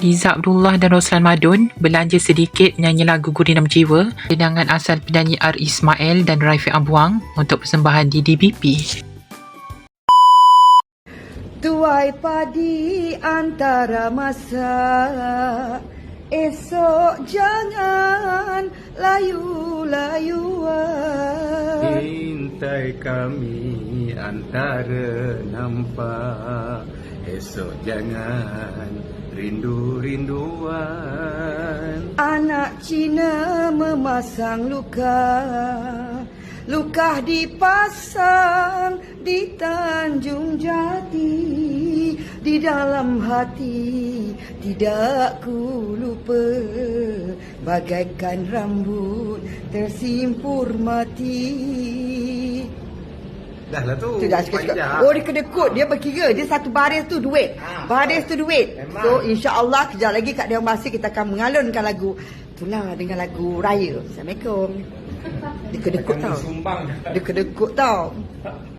Liza Abdullah dan Roslan Madun belanja sedikit nyanyi lagu Gurinam Jiwa dengan asal penyanyi R. Ismail dan Rafiq Abuang untuk persembahan di DBP. Tuai padi antara masa Esok jangan layu-layuan Intai kami antara nampak. Esok jangan rindu-rinduan Anak Cina memasang luka. Luka dipasang di Tanjung Jati. Di dalam hati tidak ku lupa. Bagaikan rambut tersimpur mati Dah lah tu. Tu dah panjang. Oh dia kena kod Dia berkira. Dia satu baris tu duit. Ha, Baris tu duit. Memang. So insyaAllah Kejap lagi kat Dewan Basir Kita akan mengalunkan lagu. Itulah dengan lagu raya. Assalamualaikum. Dia kedekut Akan tau. Dia kedekut tau